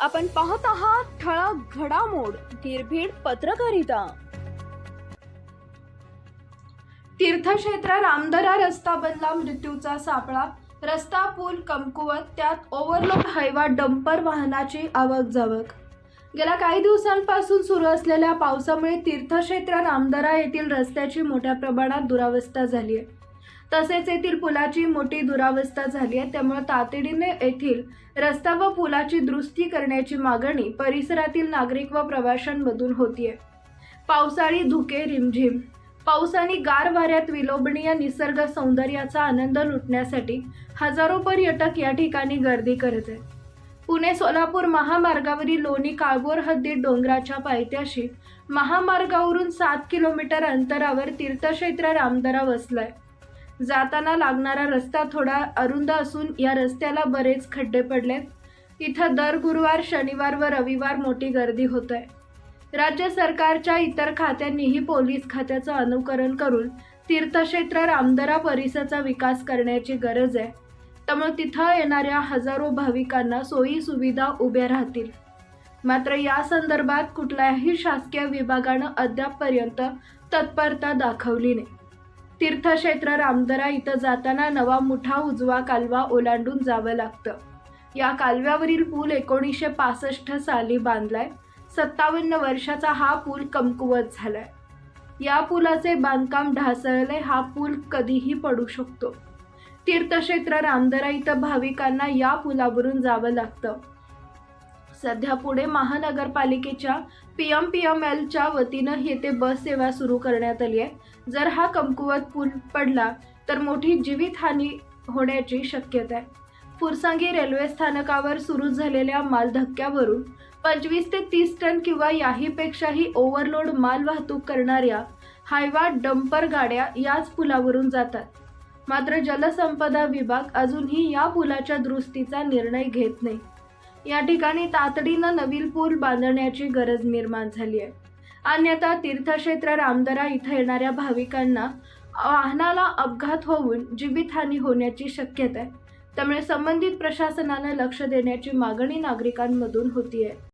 आपण पाहत आहात ठळक घडामोड निर्भीड पत्रकारिता. तीर्थक्षेत्र रामदरा रस्ता बनला मृत्यूचा सापळा. रस्ता पूल कमकुवत त्यात ओव्हरलोड हायवा डंपर वाहनाची आवक जावक गेल्या काही दिवसांपासून सुरू असलेल्या पावसामुळे तीर्थक्षेत्र रामदरा येथील रस्त्याची मोठ्या प्रमाणात दुरावस्था झाली आहे तसेच येथील पुलाची मोठी दुरावस्था झाली आहे. त्यामुळे तातडीने येथील रस्ता व पुलाची दुरुस्ती करण्याची मागणी परिसरातील नागरिक व प्रवाशांमधून होतीये. पावसाळी धुके रिमझिम. पाऊस आणि गार वाऱ्यात विलोभनीय निसर्ग सौंदर्याचा आनंद लुटण्यासाठी हजारो पर्यटक या ठिकाणी गर्दी करत आहेत. पुणे सोलापूर महामार्गावरील लोणी काळभोर हद्दीत डोंगराच्या पायथ्याशी महामार्गावरून सात किलोमीटर अंतरावर तीर्थक्षेत्र रामदरा वसलाय. जाताना लागणारा रस्ता थोडा अरुंद असून या रस्त्याला बरेच खड्डे पडलेत इथं दर गुरुवार शनिवार व रविवार मोठी गर्दी होत आहे राज्य सरकारच्या इतर खात्यांनीही पोलीस खात्याचं अनुकरण करून तीर्थक्षेत्र रामदरा परिसराचा विकास करण्याची गरज आहे. त्यामुळे तिथं येणाऱ्या हजारो भाविकांना सोयी सुविधा उभ्या राहतील. मात्र या संदर्भात कुठल्याही शासकीय विभागानं अद्यापपर्यंत तत्परता दाखवली नाही. तीर्थक्षेत्र रामदरा इथं जाताना नवा मुठा उजवा कालवा ओलांडून जावं लागतं. या कालव्यावरील पूल एकोणीसशे पासष्ट साली बांधलाय. सत्तावन्न वर्षाचा हा पूल कमकुवत झालाय. या पुलाचे बांधकाम ढासळले हा पूल कधीही पडू शकतो. तीर्थक्षेत्र रामदरा इथं भाविकांना या पुलावरून जावं लागतं. सध्या पुणे महानगरपालिकेच्या पी एम पी एम एलच्या वतीनं येथे बस सेवा सुरू करण्यात आली आहे. जर हा कमकुवत पूल पडला तर मोठी जीवितहानी होण्याची शक्यता आहे. फुरसांगी रेल्वे स्थानकावर सुरू झालेल्या मालधक्क्यावरून पंचवीस ते तीस टन किंवा याहीपेक्षाही ओव्हरलोड माल वाहतूक करणाऱ्या हायवा डंपर गाड्या याच पुलावरून जातात. मात्र जलसंपदा विभाग अजूनही या पुलाच्या दुरुस्तीचा निर्णय घेत नाही. या ठिकाणी तातडीनं नवीन पूल बांधण्याची गरज निर्माण झाली आहे. अन्यथा तीर्थक्षेत्र रामदरा इथं येणाऱ्या भाविकांना वाहनाला अपघात होऊन जीवितहानी होण्याची शक्यता आहे. त्यामुळे संबंधित प्रशासनानं लक्ष देण्याची मागणी नागरिकांमधून होती आहे